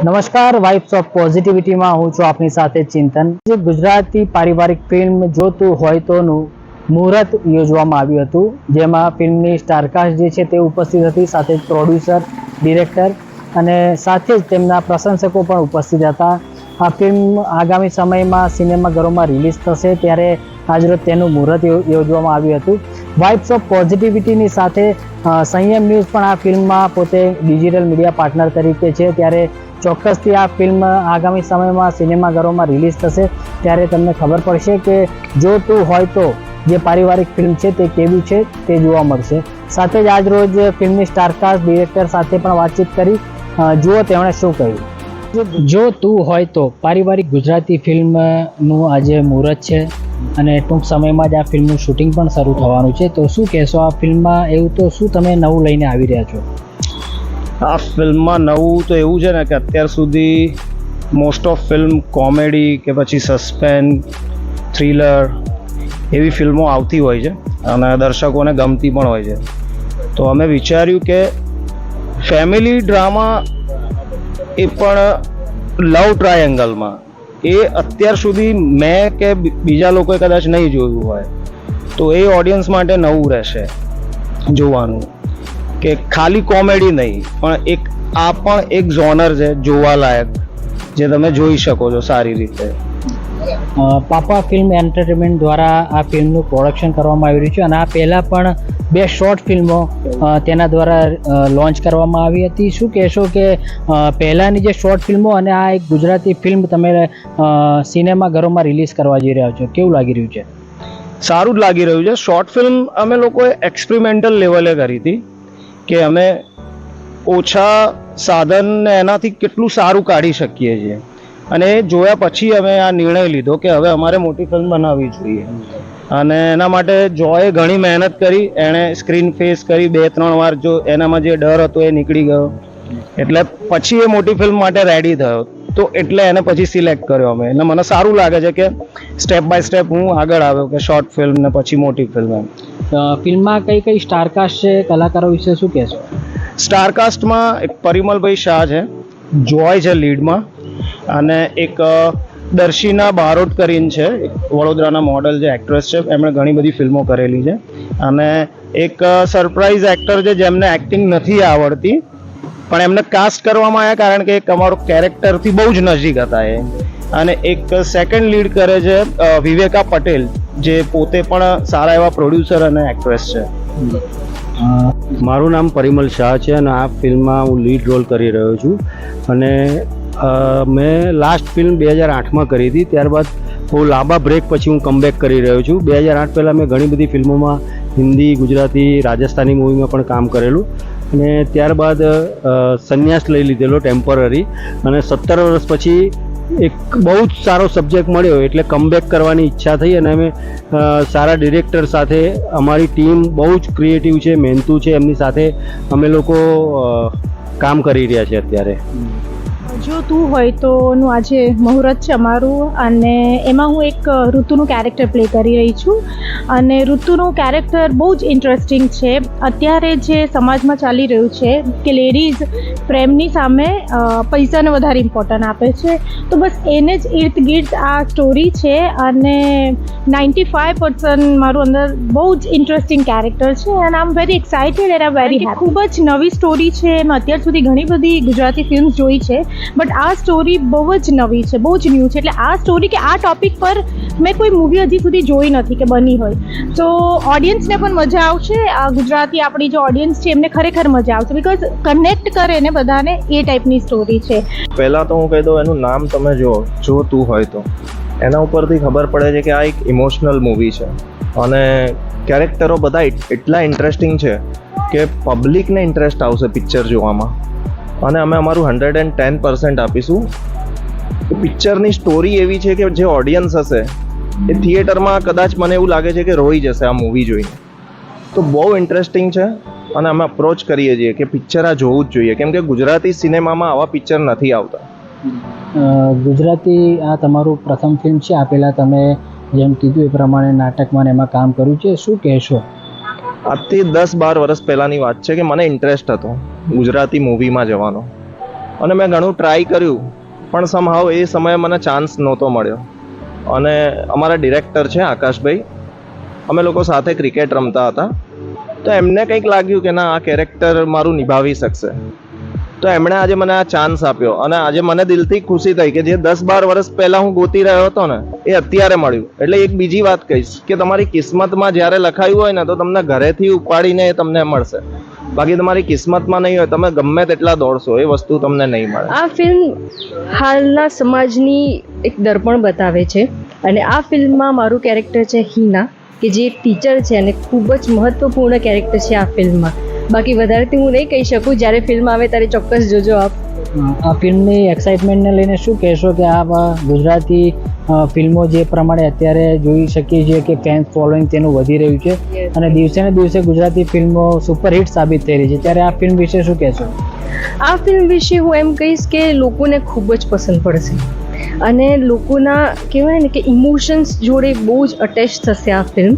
નમસ્કાર wives of પોઝિટિવિટીમાં હું છું આપની સાથે ચિંતન. જે ગુજરાતી પારિવારિક ફિલ્મ જોતું હોય તોનું મુહૂર્ત યોજવામાં આવ્યું હતું, જેમાં ફિલ્મની સ્ટારકાસ્ટ જે છે તે ઉપસ્થિત હતી, સાથે પ્રોડ્યુસર, ડિરેક્ટર અને સાથે જ તેમના પ્રશંસકો પણ ઉપસ્થિત હતા. આ ફિલ્મ આગામી સમયમાં સિનેમાઘરોમાં રિલીઝ થશે, ત્યારે આજરોજ તેનું મુહૂર્ત યોજવામાં આવ્યું હતું. વાઇબ્સ ઓફ પોઝિટિવિટીની સાથે સંયમ ન્યૂઝ પણ આ ફિલ્મમાં પોતે ડિજિટલ મીડિયા પાર્ટનર તરીકે છે, ત્યારે ચોક્કસથી આ ફિલ્મ આગામી સમયમાં સિનેમાઘરોમાં રિલીઝ થશે. ત્યારે તમને ખબર પડશે કે જો તું હોય તો જે પારિવારિક ફિલ્મ છે તે કેવી છે તે જોવા મળશે. સાથે જ આજ રોજ ફિલ્મની સ્ટારકાસ્ટ ડિરેક્ટર સાથે પણ વાતચીત કરી. જુઓ તેમણે શું કહ્યું. જો- તું હોય તો પારિવારિક ગુજરાતી ફિલ્મનું આજે મુહૂર્ત છે અને ટૂંક સમયમાં જ આ ફિલ્મનું શૂટિંગ પણ શરૂ થવાનું છે. તો શું કહેશો આ ફિલ્મમાં એવું તો શું તમે નવું લઈને આવી રહ્યા છો? આ ફિલ્મમાં નવું તો એવું છે ને કે અત્યાર સુધી મોસ્ટ ઓફ ફિલ્મ કોમેડી કે પછી સસ્પેન્સ થ્રિલર એવી ફિલ્મો આવતી હોય છે અને દર્શકોને ગમતી પણ હોય છે. તો અમે વિચાર્યું કે ફેમિલી ડ્રામા એ પણ લવ ટ્રાયેંગલમાં એ અત્યાર સુધી મેં કે બીજા લોકોએ કદાચ નહીં જોયું હોય તો એ ઓડિયન્સ માટે નવું રહેશે, જોવાનું. કે ખાલી કોમેડી નહીં પણ એક આ પણ એક ઝોનર છે જોવાલાયક જે તમે જોઈ શકો છો સારી રીતે. પાપા ફિલ્મ એન્ટરટેનમેન્ટ દ્વારા આ ફિલ્મનું પ્રોડક્શન કરવામાં આવી રહ્યું છે અને આ પહેલાં પણ બે શોર્ટ ફિલ્મો તેના દ્વારા લોન્ચ કરવામાં આવી હતી. શું કહેશો કે પહેલાંની જે શોર્ટ ફિલ્મો અને આ એક ગુજરાતી ફિલ્મ તમે સિનેમાઘરોમાં રિલીઝ કરવા જઈ રહ્યા છો કેવું લાગી રહ્યું છે? સારું જ લાગી રહ્યું છે. શોર્ટ ફિલ્મ અમે લોકોએ એક્સપેરિમેન્ટલ લેવલે કરી હતી. કે અમે ઓછા સાધન એનાથી કેટલું સારું કાઢી શકીએ છીએ. અને એ જોયા પછી અમે આ નિર્ણય લીધો કે હવે અમારે મોટી ફિલ્મ બનાવવી જોઈએ. અને એના માટે જોએ ઘણી મહેનત કરી, એણે સ્ક્રીન ફેસ કરી, બે, ત્રણ વાર જો એનામાં જે ડર હતો એ નીકળી ગયો. એટલે પછી એ મોટી ફિલ્મ માટે રેડી થયો. તો એટલે એને પછી સિલેક્ટ કર્યો અમે. એટલે મને સારું લાગે છે કે સ્ટેપ બાય સ્ટેપ હું આગળ આવ્યો કે શોર્ટ ફિલ્મ ને પછી મોટી ફિલ્મ એમ. ફિલ્મમાં કઈ કઈ સ્ટારકાસ્ટ છે? કલાકારો વિશે શું કહેશો? સ્ટારકાસ્ટમાં એક પરિમલભાઈ શાહ છે જોય છે લીડમાં અને એક દર્શિના બારોટ કરીને છે એક વડોદરાના મોડલ જે એક્ટ્રેસ છે એમણે ઘણી બધી ફિલ્મો કરેલી છે. અને એક સરપ્રાઇઝ એક્ટર છે જેમને એક્ટિંગ નથી આવડતી પણ એમને કાસ્ટ કરવામાં આવ્યા કારણ કે એક અમારો કેરેક્ટરથી બહુ જ નજીક હતા એ. અને એક સેકન્ડ લીડ કરે છે વિવેકા પટેલ, જે પોતે પણ સારા એવા પ્રોડ્યુસર અને એક્ટ્રેસ છે. મારું નામ પરિમલ શાહ છે અને આ ફિલ્મમાં હું લીડ રોલ કરી રહ્યો છું. અને મેં લાસ્ટ ફિલ્મ બે હજાર આઠમાં કરી હતી. ત્યારબાદ બહુ લાંબા બ્રેક પછી હું કમબેક કરી રહ્યો છું. બે હજાર આઠ પહેલાં મેં ઘણી બધી ફિલ્મોમાં હિન્દી, ગુજરાતી, રાજસ્થાની મૂવીમાં પણ કામ કરેલું. અને ત્યારબાદ સંન્યાસ લઈ લીધેલો ટેમ્પરરી અને સત્તર વર્ષ પછી એક બહુ જ સારો સબ્જેક્ટ મળ્યો, એટલે કમબેક કરવાની ઈચ્છા થઈ અને અમે સારા ડિરેક્ટર સાથે અમારી ટીમ બહુ જ ક્રિએટિવ છે, મહેનતુ છે, એમની સાથે અમે લોકો કામ કરી રહ્યા છે અત્યારે. જો તું હોય તો નું આજે મુહૂર્ત છે અમારું અને એમાં હું એક ઋતુનું કેરેક્ટર પ્લે કરી રહી છું. અને ઋતુનું કેરેક્ટર બહુ જ ઇન્ટરેસ્ટિંગ છે. અત્યારે જે સમાજમાં ચાલી રહ્યું છે કે લેડીઝ પ્રેમની સામે પૈસાને વધારે ઇમ્પોર્ટન્ટ આપે છે. તો બસ એને જ ઇર્દ ગિર્દ આ સ્ટોરી છે અને નાઇન્ટી ફાઇવ પર્સન્ટ મારું અંદર બહુ જ ઇન્ટરેસ્ટિંગ કેરેક્ટર છે and I am very excited and I very ખૂબ જ નવી સ્ટોરી છે. મેં અત્યાર સુધી ઘણી બધી ગુજરાતી ફિલ્મ્સ જોઈ છે. બટ આ સ્ટોરી બહુ જ નવી છે, બહુ જ ન્યૂ છે. એટલે આ સ્ટોરી કે આ ટોપિક પર મેં કોઈ મૂવી હજી સુધી જોઈ નથી કે બની હોય. તો ઓડિયન્સને પણ મજા આવશે. આ ગુજરાતી આપણી જે ઓડિયન્સ છે, એમને ખરેખર મજા આવશે. બિકોઝ કનેક્ટ કરે ને બધાને એ ટાઈપની સ્ટોરી છે. પહેલાં તો હું કહી દઉં, એનું નામ તમે જો જો તું હોય તો. એના ઉપરથી ખબર પડે છે કે આ એક ઇમોશનલ મૂવી છે. અને કેરેક્ટરો બધા એટલા ઇન્ટરેસ્ટિંગ છે કે પબ્લિકને ઇન્ટરેસ્ટ આવશે પિક્ચર જોવામાં. અને અમે અમારું હંડ્રેડ એન્ડ ટેન પર્સન્ટ આપીશું. પિક્ચરની સ્ટોરી એવી છે કે જે ઓડિયન્સ હશે એ થિયેટરમાં કદાચ મને એવું લાગે છે કે રોઈ જશે આ મૂવી જોઈને. તો બહુ ઇન્ટરેસ્ટિંગ છે અને અમે અપ્રોચ કરીએ છીએ કે પિક્ચર આ જોવું જ જોઈએ. કેમ કે ગુજરાતી સિનેમામાં આવા પિક્ચર નથી આવતા. ગુજરાતી આ તમારું પ્રથમ ફિલ્મ છે. આ પહેલાં તમે જેમ કીધું એ પ્રમાણે નાટકમાં એમાં કામ કર્યું છે. શું કહેશો? આજથી દસ બાર વર્ષ પહેલાંની વાત છે કે મને ઇન્ટરેસ્ટ હતો. ગુજરાતી મૂવીમાં જવાનો. અને મેં ઘણું ટ્રાય કર્યું, પણ સમહાવ એ સમયે મને ચાન્સ નહોતો મળ્યો. અને અમારા ડિરેક્ટર છે આકાશભાઈ, અમે લોકો સાથે ક્રિકેટ રમતા હતા. તો એમને કંઈક લાગ્યું કે ના, આ કેરેક્ટર મારું નિભાવી શકશે. તો એમણે આજે મને આ ચાન્સ આપ્યો. અને આજે મને દિલથી ખુશી થઈ કે જે દસ બાર વર્ષ પહેલાં હું ગોતી રહ્યો હતો ને, એ અત્યારે મળ્યું. એટલે એક બીજી વાત કહીશ કે તમારી કિસ્મતમાં જ્યારે લખાયું હોય ને, તો તમને ઘરેથી ઉપાડીને એ તમને મળશે. બાકી તમારી કિસ્મતમાં નહીં હોય તમે ગમે તેટલા દોડશો એ વસ્તુ તમને નહીં મળે. આ ફિલ્મ હાલના સમાજની એક દર્પણ બતાવે છે અને આ ફિલ્મમાં મારું કેરેક્ટર છે હિના કે જે ટીચર છે અને ખૂબ જ મહત્વપૂર્ણ કેરેક્ટર છે આ ફિલ્મમાં. બાકી વધારેથી હું નહીં કહી શકું જ્યારે ફિલ્મ આવે ત્યારે ચોક્કસ જોજો આપ. આ ફિલ્મની એક્સાઇટમેન્ટને લઈને શું કહેશો કે આ ગુજરાતી ફિલ્મો જે પ્રમાણે અત્યારે જોઈ શકીએ છીએ કે ફેન્સ ફોલોઈંગ તેનું વધી રહ્યું છે. અને દિવસે ને દિવસે ગુજરાતી ફિલ્મો સુપરહિટ સાબિત થઈ રહી છે. ત્યારે આ ફિલ્મ વિશે શું કહેશો? આ ફિલ્મ વિશે હું એમ કહીશ કે લોકોને ખૂબ જ પસંદ પડશે. અને લોકોના કહેવાય ને કે ઇમોશન્સ જોડે બહુ જ અટેચ થશે આ ફિલ્મ